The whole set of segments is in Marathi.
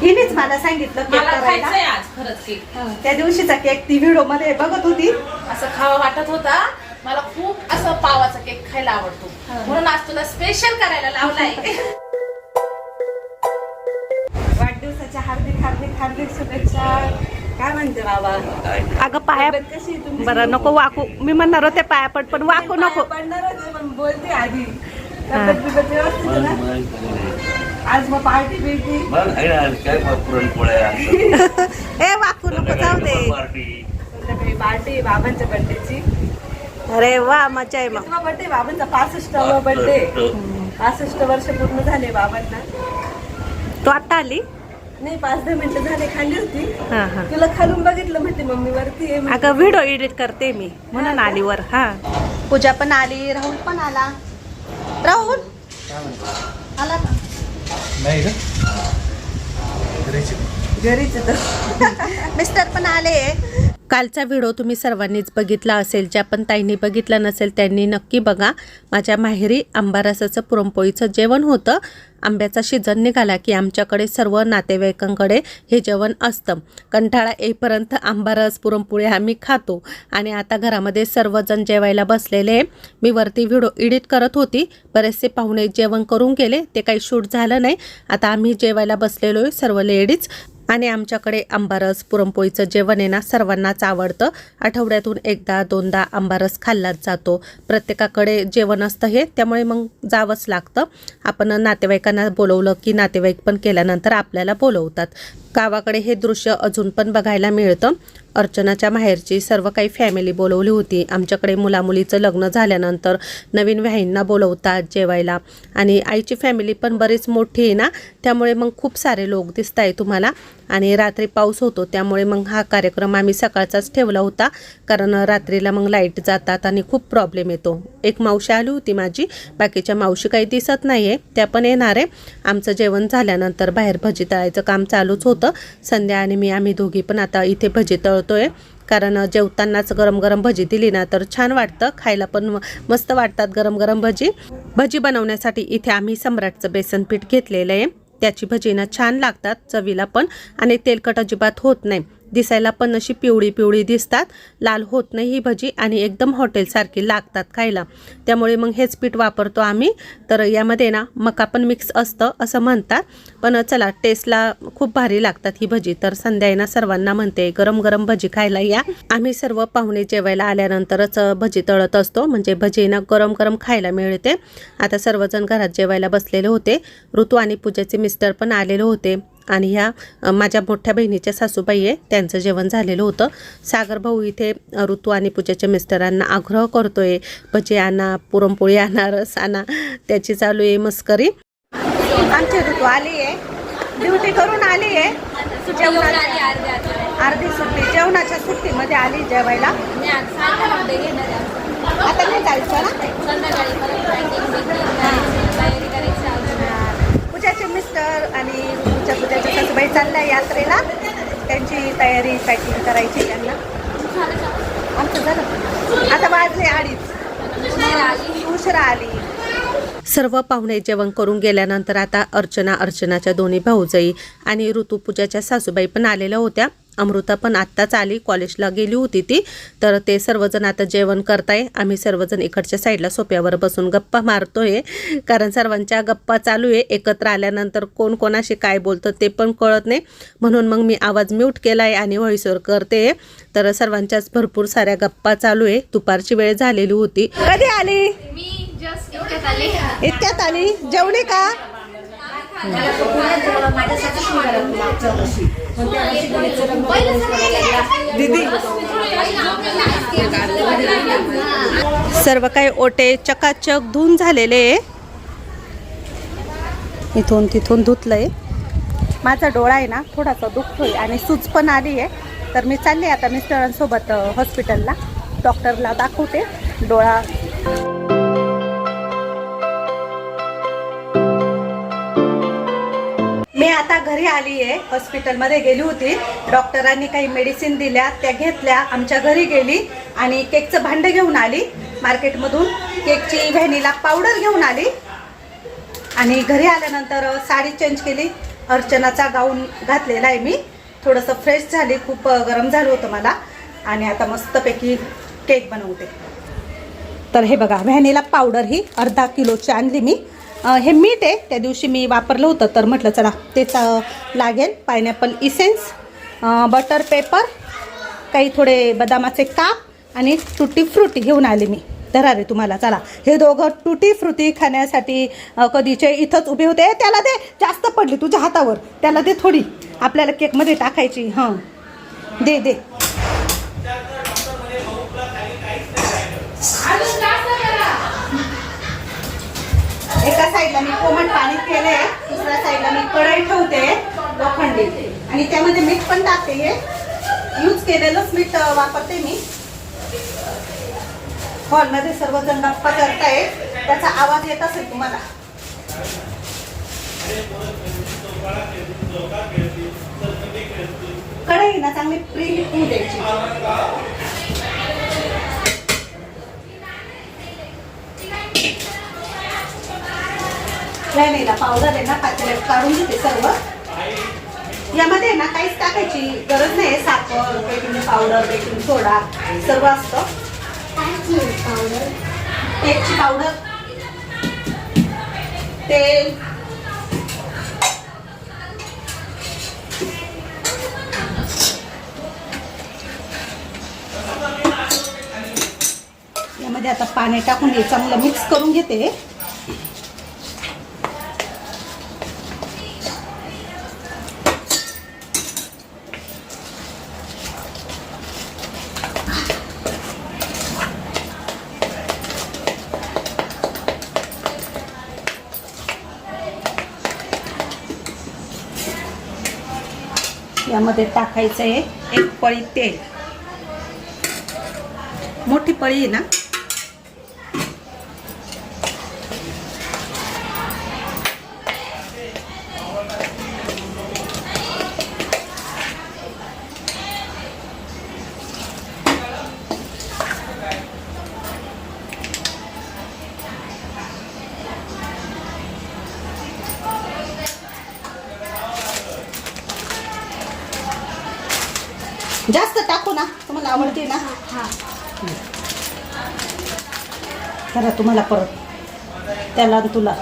हिनेच मला सांगितलं केक मला करायला. खायचंय आज खरंच केक त्या दिवशीचा केक ती व्हिडिओमध्ये बघत होती. असं खावा वाटत होता. मला खूप असं पावाचा केक खायला आवडतो. हा. म्हणून आज तुला स्पेशल करायला लावलाय. वाढदिवसाच्या हार्दिक हार्दिक हार्दिक शुभेच्छा. काय म्हणते बाबा? अगं पाया तब्येत कशी आहे तुमची? बरं नको वाकू. मी म्हणणार होते पाया पड पण वाकू नको. पाया आहे, पण बोलते आधी. तब्येत बिब्येत व्यवस्थित आहे ना? आज मग पार्टी बिर्टी. मग आहे ना काय मग पुरणपोळ्या? ए वाकू नको जाऊ दे. पार्टी संध्याकाळी पार्टी आहे बाबांच्या बर्थडेची अरे वा मजा आहे मग. कितवा बर्थडे बाबांचा? पासष्टावा बर्थडे पासष्ट वर्ष पूर्ण झाले बाबांना. तू आता आली? नाही पाच दहा मिनिटं झाले खाली होती. हा हा. तुला खालून बघितलं म्हणते मम्मी वरती आहे. अगं व्हिडिओ एडिट करते मी. म्हणून आली वर हा. पूजा पण आली राहुल पण आला. राहुल? आला का? नाही का? घरीच. घरीच मिस्टर पण आले कालचा व्हिडिओ तुम्ही सर्वांनीच बघितला असेल ज्या पण ताईंनी बघितला नसेल त्यांनी नक्की बघा. माझ्या माहेरी आंबारसाचं पुरणपोळीचं जेवण होतं. आंब्याचा सीझन निघाला की आमच्याकडे सर्व नातेवाईकांकडे हे जेवण असतं. कंटाळा येईपर्यंत आंबारस पुरणपोळी आम्ही खातो. आणि आता घरामध्ये सर्वजण जेवायला बसलेले मी वरती व्हिडिओ एडिट करत होती. बरेचसे पाहुणे जेवण करून गेले. ते काही शूट झालं नाही. आता आम्ही जेवायला बसलेलो आहे सर्व लेडीज. आणि आमच्याकडे आंबारस पुरणपोळीचं जेवण आहे ना सर्वांनाच आवडतं. आठवड्यातून एकदा दोनदा आंबारस खाल्लाच जातो. प्रत्येकाकडे जेवण असतं हे त्यामुळे मग जावंच लागतं. आपण नातेवाईकांना बोलवलं की नातेवाईक पण केल्यानंतर आपल्याला बोलवतात. गावाकडे हे दृश्य अजून पण बघायला मिळतं. अर्चनाच्या माहेरची सर्व काही फॅमिली बोलवली होती. आमच्याकडे मुलामुलीचं लग्न झाल्यानंतर नवीन व्हाईंना बोलवतात जेवायला. आणि आईची फॅमिली पण बरीच मोठी आहे ना? त्यामुळे मग खूप सारे लोक दिसत आहे तुम्हाला. आणि रात्री पाऊस होतो त्यामुळे मग हा कार्यक्रम आम्ही सकाळचाच ठेवला होता. कारण रात्रीला मग लाइट जातात आणि खूप प्रॉब्लेम येतो. एक मावशी आली होती माझी. बाकीच्या मावशी काही दिसत नाही आहे त्या पण येणार आहे. आमचं जेवण झाल्यानंतर बाहेर भजी तळायचं काम चालूच होतं. संध्या आणि मी आम्ही दोघी पण आता इथे भजी तळतोय. कारण जेवतानाच गरम गरम भजी दिली ना तर छान वाटतं. खायला पण म- मस्त वाटतात गरम गरम भजी. भजी बनवण्यासाठी इथे आम्ही सम्राटचं बेसन पीठ घेतलेलं आहे. त्याची भजी ना छान लागतात चवीला पण आणि तेलकट अजिबात होत नाही. दिसायला पण अशी पिवळी पिवळी दिसतात. लाल होत नाही ही भजी आणि एकदम हॉटेलसारखी लागतात खायला. त्यामुळे मग हेच पीठ वापरतो आम्ही. तर यामध्ये ना मका पण मिक्स असतं असं म्हणतात. पण चला टेस्टला खूप भारी लागतात ही भजी. तर संध्या ना सर्वांना म्हणते गरम गरम भजी खायला या. आम्ही सर्व पाहुणे जेवायला आल्यानंतरच भजी तळत असतो. म्हणजे भजी ना गरम गरम खायला मिळते. आता सर्वजण घरात जेवायला बसलेले होते. ऋतू आणि पूजाचे मिस्टर पण आलेले होते. आणि ह्या माझ्या मोठ्या बहिणीच्या सासूबाई आहे त्यांचं जेवण झालेलं होतं. सागर भाऊ इथे ऋतू आणि पूजाच्या मिस्टरांना आग्रह करतोय भजी आणा पुरणपोळी आणा रस आणा त्याची चालू आहे मस्करी. आमची ऋतू आली आहे. ड्युटी करून आली आहे. जेवणाची अर्धी सुट्टी. जेवणाच्या सुट्टीमध्ये आली जेवायला. आता नाही जायचं ना? पूजाचे मिस्टर आणि पूजा पूजाच्या सासूबाई चालल्या यात्रेला. त्यांची तयारी पॅकिंग करायची त्यांना. आमचं झालं. आता वाजले अडीच. उशिरा आली. सर्व पाहुणे जेवण करून गेल्यानंतर आता अर्चना अर्चनाच्या दोन्ही भाऊजाई आणि ऋतुपूजाच्या सासूबाई पण आलेल्या होत्या. अमृता पण आत्ताच आली कॉलेजला गेली होती ती. तर ते सर्वजण आता जेवण करताय. आम्ही सर्वजण इकडच्या साईडला सोप्यावर बसून गप्पा मारतोय. कारण सर्वांच्या गप्पा चालू आहे. एकत्र आल्यानंतर कोण कोणाशी काय बोलतं ते पण कळत नाही. म्हणून मग मी आवाज म्यूट केलाय आणि व्हॉइसवर करते. तर सर्वांच्याच भरपूर साऱ्या गप्पा चालू आहे. दुपारची वेळ झालेली होती. कधी आली. इतक्यात आली? जेवली का? दीदी सर्व काही ओटे चकाचक धुवून झालेले आहे. इथून तिथून धुतलंय. माझा डोळा आहे ना थोडासा दुखतोय आणि सूज पण आली आहे. तर मी चालले आता मिस्टरांसोबत हॉस्पिटलला डॉक्टरला दाखवते. डोळा मी आता घरी आली आहे हॉस्पिटलमध्ये गेली होती. डॉक्टरांनी काही मेडिसिन दिल्या त्या घेतल्या आमच्या घरी गेली आणि केकचं भांडं घेऊन आली. मार्केटमधून केकची व्हॅनिला पावडर घेऊन आली. आणि घरी आल्यानंतर साडी चेंज केली. अर्चनाचा गाऊन घातलेला आहे मी. थोडंसं फ्रेश झाली खूप गरम झालं होतं मला. आणि आता मस्तपैकी केक बनवते. तर हे बघा व्हॅनिला पावडर ही अर्धा किलोची आणली मी. हे मीठ आहे. त्या दिवशी मी वापरलं होतं तर म्हटलं चला तेच लागेल. पायनॅपल इसेन्स बटर पेपर काही थोडे बदामाचे काप आणि तुटी फ्रुटी घेऊन आले मी. धरा रे तुम्हाला चला. हे दोघं तुटी फ्रुटी खाण्यासाठी कधीचे इथंच उभे होते. त्याला दे जास्त पडली तुझ्या हातावर. त्याला दे थोडी. आपल्याला केकमध्ये टाकायची हां. दे दे. एका साईडला मी कोमट पाणी केले दुसऱ्या साईडला मी कढई ठेवते लोखंडी. आणि त्यामध्ये मीठ पण टाकते हे. यूज केलेलंच मीठ वापरते मी. हॉलमध्ये सर्वजण गप्पा करताय त्याचा आवाज येत असेल तुम्हाला. कढई ना चांगली प्री होऊ द्यायची. नाही नाही ना पावडर आहे ना पातेल्यात काढून घेते सर्व. यामध्ये ना काहीच टाकायची गरज नाही साखर बेकिंग पावडर बेकिंग सोडा सर्व असतं. केकची पावडर तेल. यामध्ये आता पाणी टाकून चांगलं मिक्स करून घेते. मध्ये टाकायचं आहे. एक पळी तेल. मोठी पळी आहे ना? करा तुम्हाला परत. त्याला तुला.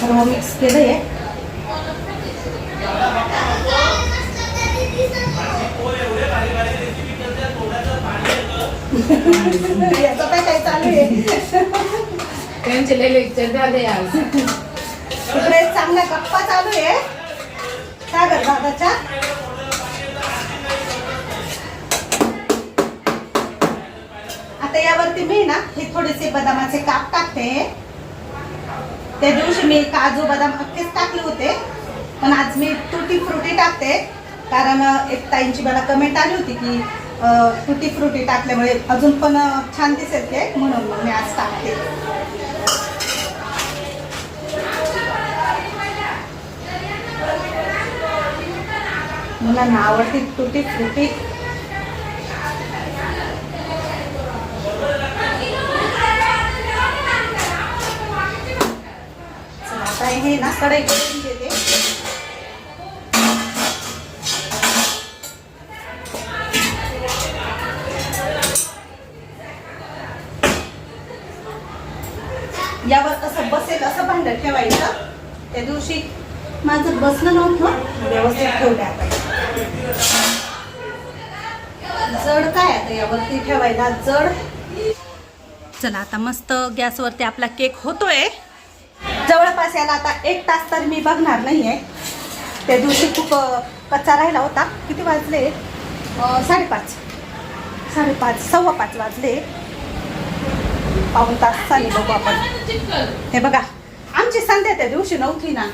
सर्व मिक्स केलं आहे याचं काय काय चालू आहे त्यांचे लय लेक्चर झाले आज. तिकडे चांगला गप्पा चालू आहे. सागर दादाच्या. आता यावरती मी ना हे थोडेसे बदामाचे काप टाकते. त्या दिवशी मी काजू बदाम अख्खेच टाकले होते. पण आज मी तुटी फ्रुटी टाकते. कारण एक ताईंची मला कमेंट आली होती की तुटी फ्रुटी टाकल्यामुळे अजून पण छान दिसेल ते. म्हणून मग मी आज टाकते. मुलांना आवडती तुटी फ्रुटी. आता हे ना कढई. चला आता मस्त गॅसवरती आपला केक होतोय. जवळपास याला आता एक तास तर मी बघणार नाहीये. त्या दिवशी खूप कच्चा राहिला होता. किती वाजले? साडेपाच. साडेपाच सव्वा पाच वाजले. पाऊन तास चालेल बघू आपण. हे बघा आमची संध्या त्या दिवशी नव्हती ना.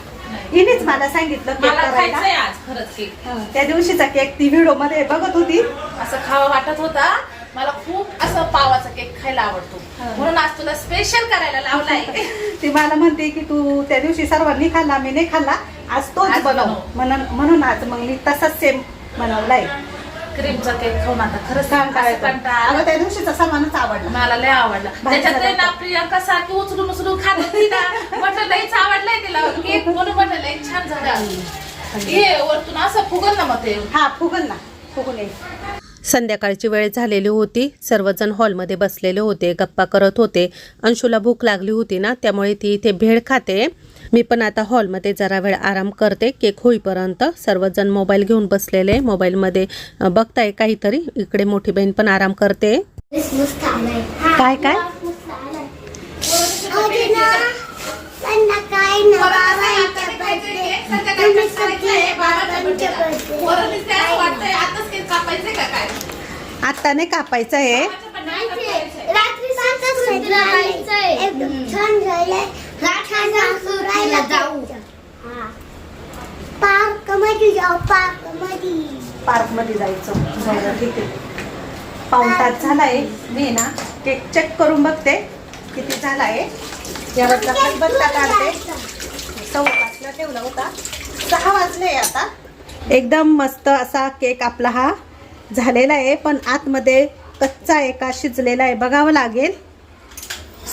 हिनेच मला सांगितलं केक मला करायला. खायचंय आज खरंच केक. हं, त्या दिवशीचा केक ती व्हिडिओमध्ये बघत होती. असं खावं वाटत होता. मला खूप असं पावाचा केक खायला आवडतो. म्हणून आज तुला स्पेशल करायला लावलाय. ती मला म्हणते की तू त्या दिवशी सर्वांनी खाल्ला मी नाही खाल्ला आज तोच आज बनव. बनव. म्हणून म्हणून आज मग मी तसाच सेम बनवलाय. क्रीमचा केक खाऊन आता खरंच काय असं करायचं कंटाळा. अगं त्या दिवशीचा सामानच आवडला. मला लय आवडला. भारी त्याच्यात झाला ना प्रियंका सारखी उचलून उचलून खात होती ना. म्हटलं लईच आवडलंय तिला. केक म्हणून म्हटलं लई छान झाला. ये वरतून असं फुगल ना मग ते. हा फुगन ना. फुगून येईल संध्याकाळची वेळ झालेली होती. सर्वजण हॉलमध्ये बसलेले होते गप्पा करत होते. अंशूला भूक लागली होती ना त्यामुळे ती इथे भेळ खाते. मी पण आता हॉलमध्ये जरा वेळ आराम करते. केक होईपर्यंत सर्वजण मोबाईल घेऊन बसलेले. मोबाईलमध्ये बघताय काहीतरी? इकडे मोठी बहीण पण आराम करते. काय काय? आता नाही कापायचं आहे रात्री एकदम छान झालंय. रात्री जाऊ. पार्कमध्ये जाऊ पार्कमध्ये पार्कमध्ये जायचं. बरं ठीक आहे. पाऊण तास झालाय मी ना केक चेक करून बघते. किती झालाय यावरचा खलबत्ता काढते. सव्वा पाचला ठेवला होता. सहा वाजले आता. एकदम मस्त असा केक आपला हा झालेला आहे पण आतमध्ये कच्चा आहे का शिजलेला आहे बघावं लागेल.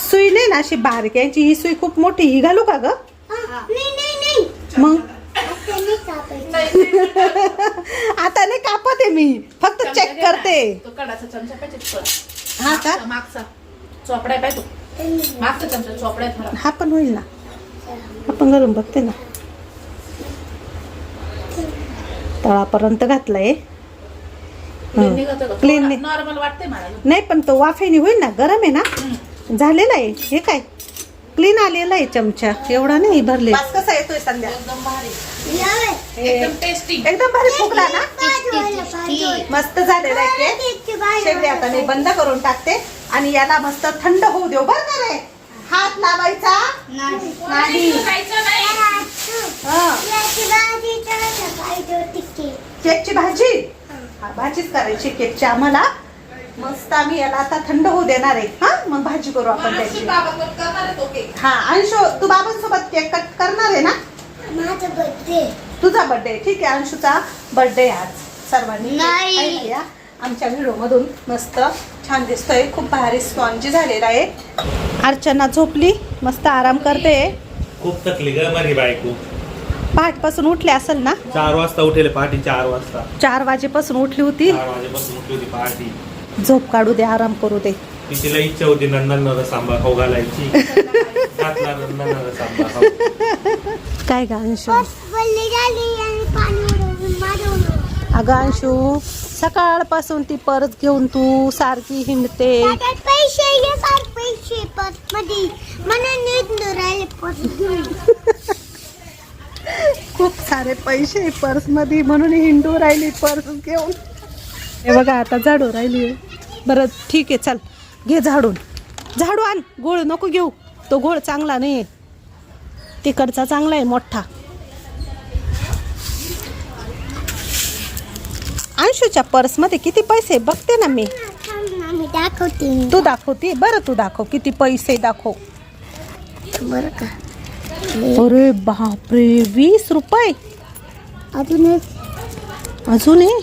सुई नाही ना अशी बारीक आहे. यांची ही सुई खूप मोठी ही घालू का ग? नाही नाही नाही. मग? आता नाही कापायचं आता नाही कापत आहे मी फक्त चेक करते. तो कडाचा चमचा पाहिजे पण. हा का? हा पण होईल ना. आपण घरून बघते ना. तळापर्यंत घातलंय. क्लीन नॉर्मल वाटते मला नाही पण तो वाफेने होईल ना गरम आहे ना? झालेला आहे. हे काय? क्लीन आलेला आहे चमचा. एवढा नाही भरले कसा येतोय संध्या? एकदम भारी. यावे. एकदम टेस्टी एकदम भारी फुगला ना. मस्त झालेला आहे शेगडी आता मी बंद करून टाकते. आणि याला मस्त थंड होऊ देऊ. बरं हात लावायचा? नाही. केकची भाजी? हा. भाजीच करायची केकची आम्हाला. मस्त आम्ही याला आता थंड होऊ देणार आहे. हा मग भाजी करू आपण त्याची. हा अंशू तू बाबांसोबत केक कट करणार आहे ना? माझा बर्थडे तुझा बर्थडे ठीक आहे अंशूचा बर्थडे आज. सर्वांनी. आमच्या व्हिडिओ मधून. मस्त. छान दिसतोय. खूप भारी स्पॉन्जी झालेला आहे. अर्चना झोपली. मस्त आराम करते. खूप थकली ग माझी बायको. पहाटपासून उठले असेल ना? चार वाजता उठेल पहाटे चार वाजता. चार वाजेपासून उठली होती. चार वाजेपासून उठली होती पहाटे. झोप काढू दे आराम करू दे. तिची लई इच्छा होती नंदन सांबा खाऊ घालायची. काय ग अंशू? अगं अंशू सकाळपासून ती परत घेऊन तू सारखी हिंडते. पैसे ये सार पैसे मध्ये मला नीट खूप सारे पैसे पर्समध्ये म्हणून हिंडू राहिली पर्स घेऊन. हे बघा आता झाडू राहिली. बरं ठीक आहे चल. घे झाडून. झाडू आण. गोळ नको घेऊ. तो गोळ चांगला नाही तिकडचा चांगला आहे मोठा. अंशूच्या पर्समध्ये किती पैसे बघते ना मी. दाखवते. तू दाखवते? बरं तू दाखव. किती पैसे दाखव. बरं का? अरे बापरे वीस रुपये? अजून एक. अजून आहे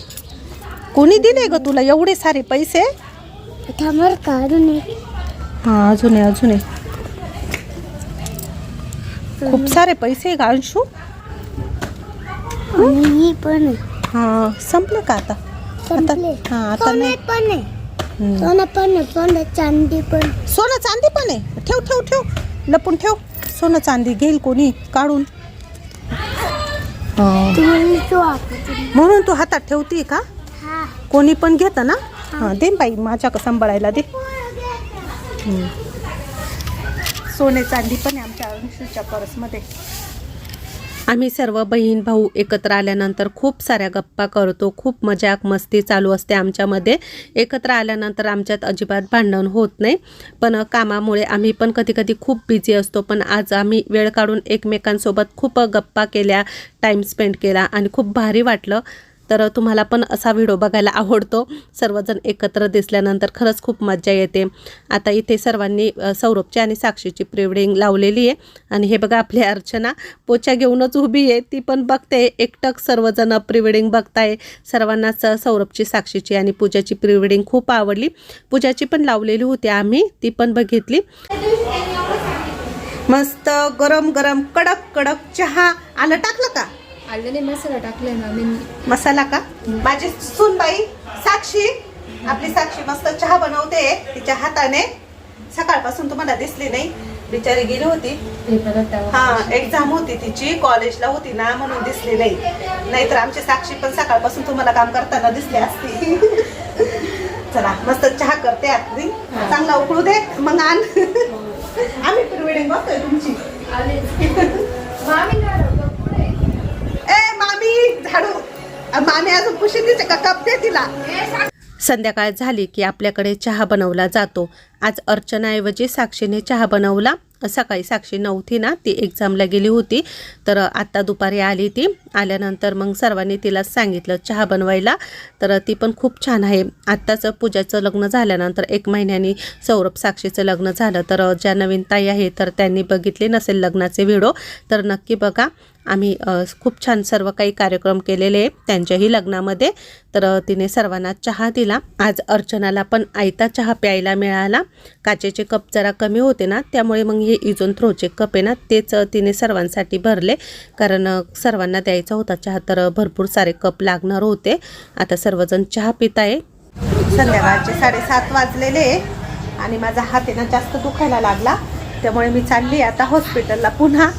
कोणी दिले ग तुला एवढे सारे पैसे? थांबर का अजून एक. हा अजून आहे अजून आहे खूप सारे पैसे का अंशू. आणि ही पण आहे. हा संपले का आता? संपले. हा आता सोनं नाही. पण आहे. हम्म. सोनं पण आहे सोनं चांदी पण. सोनं चांदी पण आहे? ठेव ठेव ठेव. लपून ठेव. सोनं चांदी घेईल कोणी? काढून. हा. तुम्ही आपण म्हणून तू हातात ठेवती का? हा. कोणी पण घेतं ना? हा. दे बाई माझ्या सांभाळायला दे. सोने चांदी पण आहे आमच्या अंशूच्या पर्समध्ये. आम्ही सर्व बहीण भाऊ एकत्र आल्यानंतर खूप साऱ्या गप्पा करतो खूप मजाक मस्ती चालू असते आमच्यामध्ये. एकत्र आल्यानंतर आमच्यात अजिबात भांडण होत नाही. पण कामामुळे आम्ही पण कधी कधी खूप बिझी असतो. पण आज आम्ही वेळ काढून एकमेकांसोबत खूप गप्पा केल्या टाईम स्पेंड केला आणि खूप भारी वाटलं. तर तुम्हाला पण असा व्हिडिओ बघायला आवडतो. सर्वजण एकत्र दिसल्यानंतर खरंच खूप मजा येते. आता इथे सर्वांनी सौरभची आणि साक्षीची प्रिवेडिंग लावलेली आहे. आणि हे बघा आपली अर्चना पोचा घेऊनच उभी आहे. ती पण बघते. एकटक सर्वजण प्रिवेडिंग बघताय. सर्वांनाच सौरभची साक्षीची आणि पूजाची प्रिवेडिंग खूप आवडली. पूजाची पण लावलेली होती आम्ही. ती पण बघितली. मस्त गरम गरम कडक कडक चहा. आलं टाकलं का? आलेले मसाला टाकले ना मी मसाला का? माझी सूनबाई साक्षी आपली साक्षी मस्त चहा बनवते तिच्या हाताने. सकाळपासून तुम्हाला दिसली नाही. बिचारी गेली होती. हा एक्झाम होती तिची कॉलेजला होती ना म्हणून दिसली नाही. नाहीतर आमची साक्षी पण सकाळपासून तुम्हाला काम करताना दिसली असती. चला मस्त चहा करते आतली चांगला उकळू दे मग आण. आम्ही प्रिवेडिंग बघतोय तुमची. ए मामी झाडू. मामी अजून खुशी का? कप दे तिला. संध्याकाळ झाली की आपल्याकडे चहा बनवला जातो. आज अर्चनाऐवजी साक्षीने चहा बनवला. सकाळी साक्षी नव्हती ना ती एक्झामला गेली होती. तर आत्ता दुपारी आली ती. आल्यानंतर मग सर्वांनी तिला सांगितलं चहा बनवायला. तर ती पण खूप छान आहे. आत्ताच पूजाचं लग्न झाल्यानंतर एक महिन्यानी सौरभ साक्षीचं लग्न झालं. तर ज्या नवीन ताई आहे तर त्यांनी बघितले नसेल लग्नाचे व्हिडिओ तर नक्की बघा. आम्ही खूप छान सर्व काही कार्यक्रम केलेले आहे त्यांच्याही लग्नामध्ये. तर तिने सर्वांना चहा दिला. आज अर्चनाला पण आयता चहा प्यायला मिळाला. काचेचे कप जरा कमी होते ना त्यामुळे मग हे इजून थ्रोचे कप आहे ना तेच तिने सर्वांसाठी भरले. कारण सर्वांना द्यायचा होता चहा तर भरपूर सारे कप लागणार होते. आता सर्वजण चहा पित आहे संध्याकाळचे साडेसात वाजलेले आणि माझा हात आहे ना जास्त दुखायला लागला. त्यामुळे मी चालली आता हॉस्पिटलला पुन्हा.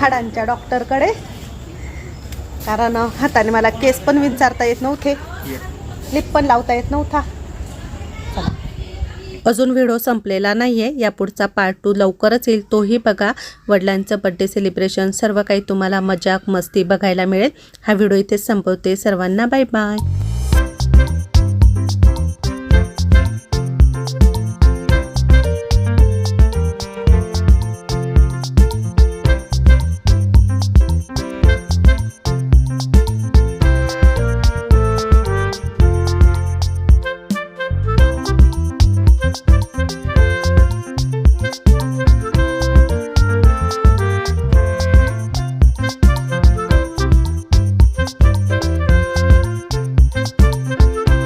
हाडांच्या डॉक्टरकडे. कारण हाताने मला केस पण विचारता येत नव्हते. लिप पण लावता येत नव्हता. अजून व्हिडिओ संपलेला नाही आहे या पुढचा पार्ट टू लवकरच येईल. तोही बघा. वडिलांचं बड्डे सेलिब्रेशन सर्व काही तुम्हाला मजाक मस्ती बघायला मिळेल. हा व्हिडिओ इथेच संपवते. सर्वांना बाय बाय